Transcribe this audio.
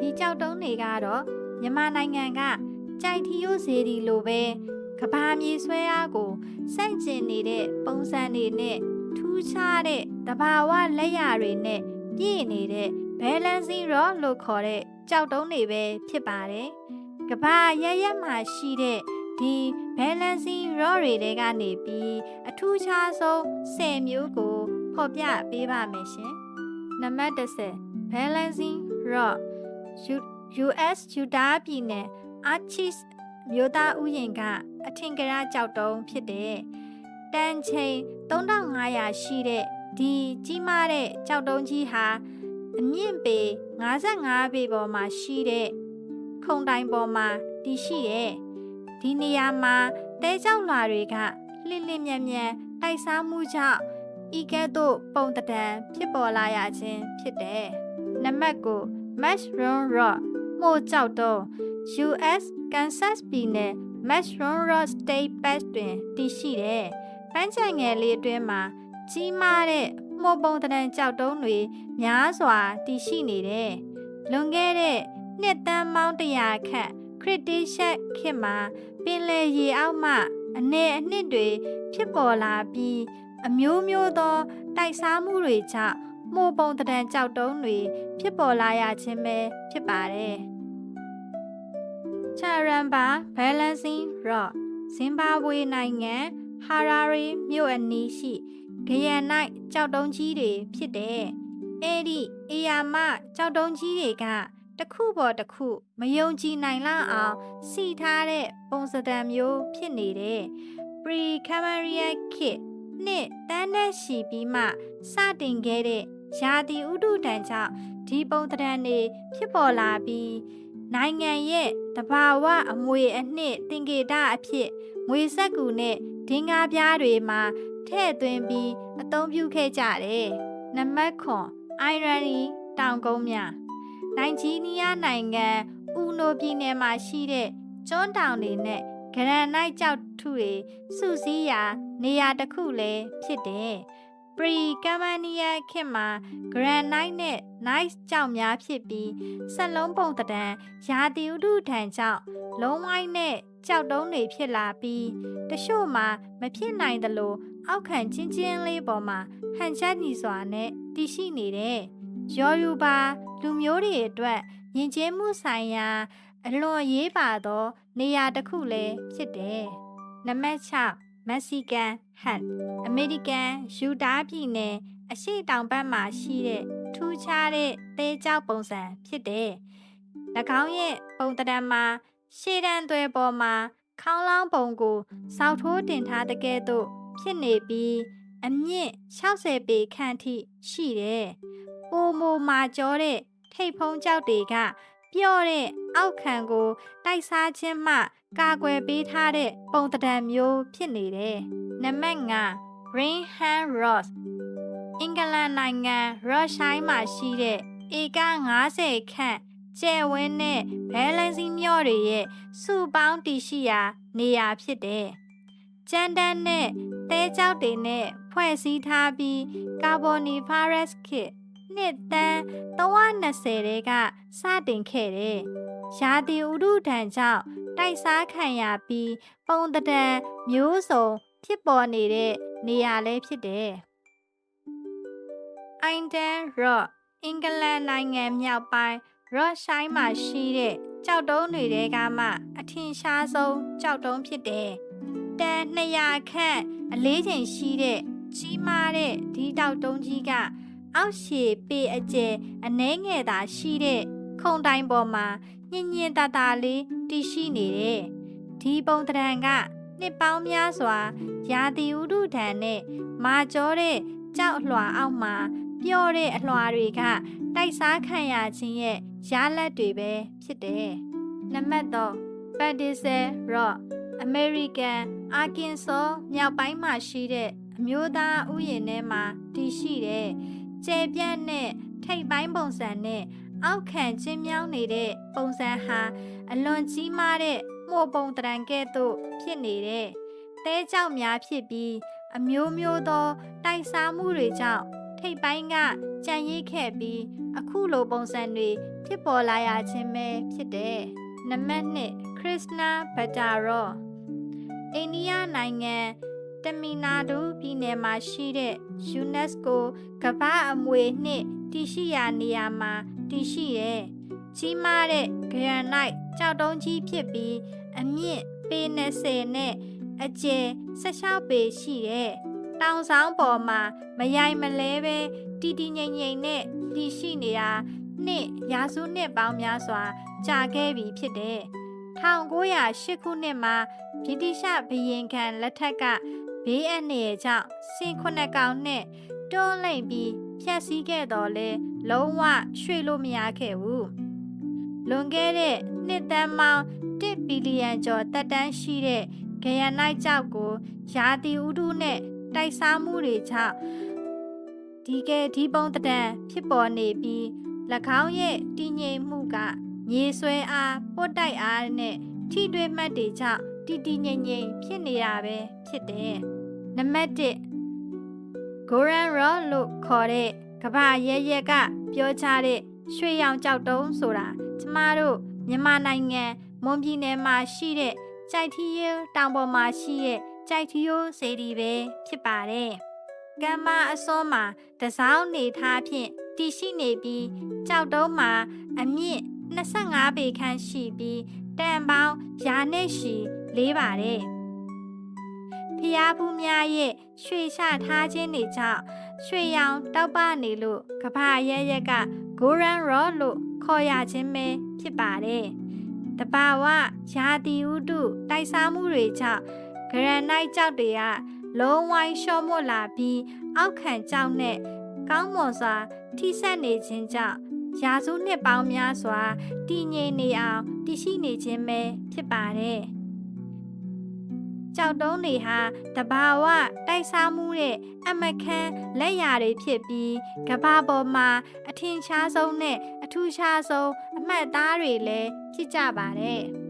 ဒီကြောက်တုံးတွေကတော့မြန်မာနိုင်ငံကကြိုက်ထီယိုဈေးဒီလိုပဲကဘာမြေဆွဲအားကိုစန့်ကျင်နေတဲ့ပုံစံတွေနဲ့ထူးခြားတဲ့တဘာဝလက်ရာတွေနဲ့ပြည့်နေတဲ့ balancing rod လို့ခေါ်တဲ့ကြောက်တုံးတွေပဲဖြစ်ပါတယ်။ကဘာရရက်မှာရှိတဲ့ဒီ balancing rod တွေတဲကနေပြီးအထူးခြားဆုံး10မျိုးကိုဖော်ပြပေးပါမယ်ရှင်။နံပါတ်10 balancing rod U- US Utah ပြည်နယ် Archis မြို့သားဥယျာဉ်ကအထင်ကရကြောက်တုံးဖြစ်တဲ့တန်ချိန်3500ရှိတဲ့ဒီကြီးမားတဲ့ကြောက်တုံးကြီးဟာအမြင့်ပေ55ပေပေါ်မှာရှိတဲ့ခုံတိုင်ပေါ်မှာတည်ရှိတဲ့ဒီနေရာမှာတဲကြောက်လွာတွေကလှစ်လှစ်မြက်မြက်တိုက်စားမှုကြောင့်ဤကဲ့သို့ပုံတံဖြစ်ပေါ်လာရခြင်းဖြစ်တယ်။နံပါတ်9 Mushroom Rock မို့ကြောက်တော့ US Kansas ပြည်နယ် Mushroom Rock State Park တွင်တည်ရှိတဲ့ပန်းချံငယ်လေးအတွင်းမှာကြီးမားတဲ့မှုတ်ပုံတံကြောက်တုံးတွေများစွာတည်ရှိနေတဲ့လွန်ခဲ့တဲ့နှစ်တန်းပေါင်းတရာခန့်ခရစ်တီရှက်ခေတ်မှာပင်လယ်ရေအောက်မှအနေအနှစ်တွေဖြစ်ပေါ်လာပြီးအမျိုးမျိုးသောတိုက်စားမှုတွေကြောင့် မှုတ်ပုံတံကြောက်တုံးတွေဖြစ်ပေါ်လာရခြင်းပဲဖြစ်ပါတယ်။ချာရန်ဘာ Balancing Rock ဇင်ဘာဘွေနိုင်ငံဟာရာရီမြို့အနီးရှိဂယန်နိုင်ကြောက်တုံးကြီးတွေဖြစ်တယ်။အဲဒီအေယာမကြောက်တုံးကြီးတွေကတစ်ခုပေါ်တစ်ခုမယုံကြည်နိုင်လောက်အောင်စီထားတဲ့ပုံစံမျိုးဖြစ်နေတဲ့ Pre-Cambrian Kit နှစ်တန်းနဲ့ရှိပြီးမှစတင်ခဲ့တဲ့ ယာတီဥဒုတန်ကြောင့်ဒီပုံသဏ္ဍာန်တွေဖြစ်ပေါ်လာပြီးနိုင်ငံရဲ့တဘာဝအမွေအနှစ်တင်ကေတအဖြစ်ငွေဆက်ကူနဲ့ဒင်္ဂါပြားတွေမှာထည့်သွင်းပြီးအသုံးပြုခဲ့ကြတယ်။နံပါတ်9အိုင်ရနီတောင်ကုန်းများနိုင်ဂျီးနီးယားနိုင်ငံဥနိုပြည်နယ်မှာရှိတဲ့ကျွန်းတောင်တွေနဲ့ဂရန်နိုက်ကျောက်ထုတွေစုစည်းရာနေရာတစ်ခုလည်းဖြစ်တယ်။ Pre Camania ခေတ်မှာ Granite နဲ့ Nice ကြောက်များဖြစ်ပြီးဆက်လုံးပုံတံရာသီဥတုထံကြောင့်လုံးဝိုင်းနဲ့ကြောက်တုံးတွေဖြစ်လာပြီးတချို့မှာမဖြစ်နိုင်သလိုအောက်ခံချင်းချင်းလေးပေါ်မှာဟန်ချက်ညီစွာနဲ့တည်ရှိနေတဲ့ရော်ယူပါလူမျိုးတွေအတွက်ယဉ်ကျေးမှုဆိုင်ရာ အလွန်ရေးပါသော နေရာတစ်ခုလည်းဖြစ်တယ်။နံပါတ်6 မက္ဆီကန်ဟတ်အမေရိကန်ယူတားပြည်နယ်အရှိတောင်ဘက်မှာရှိတဲ့ထူးခြားတဲ့သဲကြောက်ပုံစံဖြစ်တယ်။၎င်းရဲ့ပုံတံမှာရှေ့တန်းသွဲပေါ်မှာခေါင်းလောင်းပုံကိုစောက်ထိုးတင်ထားတဲ့ကဲ့သို့ဖြစ်နေပြီးအမြင့်60ပေခန့်ထိရှိတယ်။ပိုမိုမာကျောတဲ့ထိပ်ဖုံးကြောက်တွေက ပြော့တဲ့အောက်ခံကို တိုက်စားခြင်းမှ ကာကွယ်ပေးထားတဲ့ပုံတံမျိုးဖြစ်နေတယ်။နံပါတ်5 Greenham Ross အင်္ဂလန်နိုင်ငံရော့ရှိုင်းမှာရှိတဲ့ဧက90ခန့်ကျဲဝင်းနဲ့ဘဲလန်စီမြော့တွေရဲ့စုပေါင်းတည်ရှိရာနေရာဖြစ်တယ်။ကျန်တန်းနဲ့တဲကြောက်တွေနဲ့ဖွဲ့စည်းထားပြီးကာဗွန်နီဖာရက်စ်ခစ် နှစ်တန်း320တဲကစတင်ခဲ့တယ်။ရာသီဥတုဒဏ်ကြောင့်တိုက်စားခံရပြီးပုံတံမျိုးစုံဖြစ်ပေါ်နေတဲ့နေရာလည်းဖြစ်တယ်။အိုင်ဒန်ရော့အင်္ဂလန်နိုင်ငံမြောက်ပိုင်းရော့ရှိုင်းမှာရှိတဲ့ကြောက်တုံးတွေတဲကမှအထင်ရှားဆုံးကြောက်တုံးဖြစ်တယ်။တန်200ခန့်အလေးချိန်ရှိတဲ့ကြီးမားတဲ့ဒီတောက်တုံးကြီးက အောက်ရှည်ပေအကျယ်အနှဲငယ်သာရှိတဲ့ခုံတိုင်ပေါ်မှာညင်ညင်တာတာလေးတည်ရှိနေတယ်။ဒီပုံတံကနှစ်ပေါင်းများစွာရာသီဥတုဒဏ်နဲ့မာကျောတဲ့ကြောက်အလွှာအောက်မှာပျော့တဲ့အလွှာတွေကတိုက်စားခံရခြင်းရဲ့ရလဒ်တွေပဲဖြစ်တယ်။နံပါတ်3 Paddisel Rock American Arkansas မြောက်ပိုင်းမှာရှိတဲ့အမျိုးသားဥယျာဉ်ထဲမှာတည်ရှိတဲ့ ကျဲပြန့်တဲ့ထိပ်ပိုင်းပုံစံနဲ့အောက်ခံချင်းမြောင်းနေတဲ့ပုံစံဟာအလွန်ကြီးမားတဲ့မှုတ်ပုံတရံကဲ့သို့ဖြစ်နေတဲ့တဲကြောက်များဖြစ်ပြီးအမျိုးမျိုးသောတိုက်စားမှုတွေကြောင့်ထိပ်ပိုင်းကကြံရိပ်ခဲ့ပြီးအခုလိုပုံစံတွေဖြစ်ပေါ်လာရခြင်းပဲဖြစ်တယ်။နံပါတ်1ခရစ်နာဘတာရောအိန္ဒိယနိုင်ငံ တမီနာဒူပြည်နယ်မှာရှိတဲ့ UNESCO ကမ္ဘာအမွေနှစ်တည်ရှိရာနေရာမှာတည်ရှိတယ်။ကြီးမားတဲ့ဂရနိုက်ကြောက်တုံးကြီးဖြစ်ပြီးအမြင့်ပေ20နဲ့အကျယ်16ပေရှိတဲ့တောင်ဆောင်ပေါ်မှာမယိုင်မလဲပဲတီတီငိမ့်ငိမ့်နဲ့တည်ရှိနေတာနှစ်ရာစုနှစ်ပေါင်းများစွာကြာခဲ့ပြီဖြစ်တယ်။1908ခုနှစ်မှာဗြိတိရှဘုရင်ခံလက်ထက်က ဘေးအန္တရာယ်ကြောင့်စင်ခုနှစ်ကောင်နဲ့တွန်းလှိမ့်ပြီးဖျက်ဆီးခဲ့တော်လဲလုံးဝရွှေ့လို့မရခဲ့ဘူး။လွန်ခဲ့တဲ့နှစ်တန်းပေါင်း1ဘီလီယံကျော်တက်တန်းရှိတဲ့ဂယနိုင်ကျောက်ကိုယာတီဥတုနဲ့တိုက်စားမှုတွေကြောင့်ဒီကဲဒီပုံတံဖြစ်ပေါ်နေပြီး၎င်းရဲ့တည်ငြိမ်မှုကမြေဆွဲအားပုတ်တိုက်အားနဲ့ထိတွေ့မှတ်တွေကြောင့်တည်တည်ငြိမ်ငြိမ်ဖြစ်နေတာပဲဖြစ်တယ်။ နံပါတ်1 Goran Rock လို့ခေါ်တဲ့ကမ္ဘာရဲရဲကပြောချတဲ့ရွှေရောင်ကြောက်တုံးဆိုတာကျမတို့မြန်မာနိုင်ငံမွန်ပြည်နယ်မှာရှိတဲ့ကြိုက်ထီရိုးတောင်ပေါ်မှာရှိတဲ့ကြိုက်ထီရိုးစေတီပဲဖြစ်ပါတယ်။ကမ်းမအစွန်းမှာတစောင်းနေထားဖြင့်တည်ရှိနေပြီးကြောက်တုံးမှာအမြင့်25ပေခန့်ရှိပြီးတန်ပေါင်းရာနဲ့ရှည်လေးပါတယ်။ ဖျားဘူးများရဲ့ရွှေချထားခြင်းတွေကြောင့်ရွှေရောင်တောက်ပနေလို့ကဘာရဲရက်က Goran Rock လို့ခေါ်ရခြင်းပဲဖြစ်ပါတယ်။တဘာဝယာတီဥတုတိုက်စားမှုတွေကြောင့်ဂရန်နိုက်ကျောက်တွေကလုံးဝိုင်းလျှော့မွတ်လာပြီးအောက်ခံကျောက်နဲ့ကောင်းမွန်စွာ ထိဆက်နေခြင်းကြောင့်ရာစုနှစ်ပေါင်းများစွာတည်ငြိမ်နေအောင်တည်ရှိနေခြင်းပဲဖြစ်ပါတယ်။ ကြောက်တုံးတွေဟာတဘာဝတိုက်စားမှုတဲ့အမခန်းလက်ရာတွေဖြစ်ပြီးကဘာပေါ်မှာအထင်ရှားဆုံးနဲ့အထူးခြားဆုံးအမှတ်အသားတွေလည်းဖြစ်ကြပါတယ်။